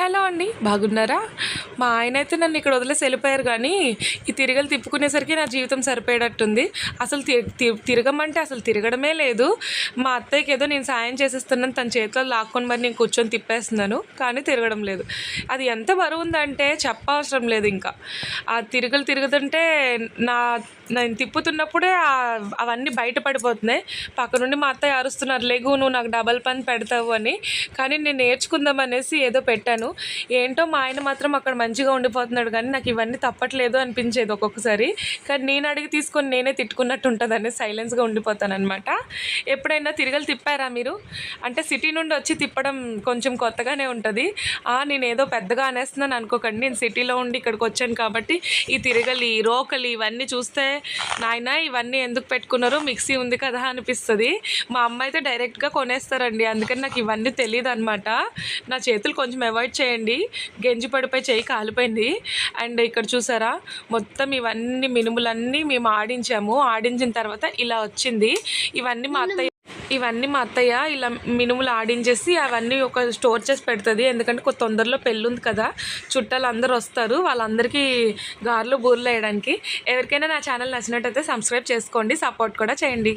Hello అండి బాగున్నారా? మా ఆయన అయితే నన్ను ఇక్కడ వదిలేసి వెళ్ళిపోయారు కానీ ఈ తిరగలు తిప్పుకునేసరికి నా జీవితం సరిపోయేటట్టుంది. అసలు తి- తి- తిరగమంటే అసలు తిరగడమే లేదు. మా అత్తయ్యకి ఏదో నేను సాయం చేసేస్తున్నాను తన చేతిలో లాక్కొని మరి నేను కూర్చొని తిప్పేస్తున్నాను కానీ తిరగడం లేదు. అది ఎంత బరువు ఉందంటే చెప్పవసరం లేదు ఇంకా. ఆ తిరగలు తిరుగుతుంటే నా నేను తిప్పుతున్నప్పుడే అవన్నీ బయటపడిపోతున్నాయి. పక్క నుండి మా అత్తయ్య అరుస్తున్నారు లేగు నువ్వు నాకు డబల్ పని పెడతావు అని. కానీ నేను నేర్చుకుందాం అనేసి ఏదో పెట్టాను. ఏంటో మా ఆయన మాత్రం అక్కడ మంచిగా ఉండిపోతున్నాడు కానీ నాకు ఇవన్నీ తప్పట్లేదు అనిపించేది ఒక్కొక్కసారి. కానీ నేను అడిగి తీసుకొని నేనే తిట్టుకున్నట్టు ఉంటుందని సైలెన్స్గా ఉండిపోతాను అనమాట ఎప్పుడైనా తిరగలు తిప్పారా మీరు? అంటే సిటీ నుండి వచ్చి తిప్పడం కొంచెం కొత్తగానే ఉంటుంది. నేను ఏదో పెద్దగా అనేస్తున్నాను అనుకోకండి. నేను సిటీలో ఉండి ఇక్కడికి వచ్చాను కాబట్టి ఈ తిరగలి రోకలి ఇవన్నీ చూస్తే నాయన ఇవన్నీ ఎందుకు పెట్టుకున్నారు? మిక్సీ ఉంది కదా అనిపిస్తుంది. మా అమ్మ అయితే డైరెక్ట్గా కొనేస్తారండి. అందుకని నాకు ఇవన్నీ తెలియదు అనమాట నా చేతులు కొంచెం అవాయిడ్ చేయండి. గెంజి పడిపోయి చేయి కాలిపోయింది. అండ్ ఇక్కడ చూసారా మొత్తం ఇవన్నీ మినుములన్నీ మేము ఆడించాము. ఆడించిన తర్వాత ఇలా వచ్చింది. ఇవన్నీ మా అత్తయ్య ఇవన్నీ మా అత్తయ్య ఇలా మినుములు ఆడించేసి అవన్నీ ఒక స్టోర్ చేసి పెడుతుంది. ఎందుకంటే కొంత తొందరలో పెళ్ళి ఉంది కదా. చుట్టాలు అందరూ వస్తారు. వాళ్ళందరికీ గారెలు బూర్లు వేయడానికి. ఎవరికైనా నా ఛానల్ నచ్చినట్టయితే సబ్స్క్రైబ్ చేసుకోండి. సపోర్ట్ కూడా చేయండి.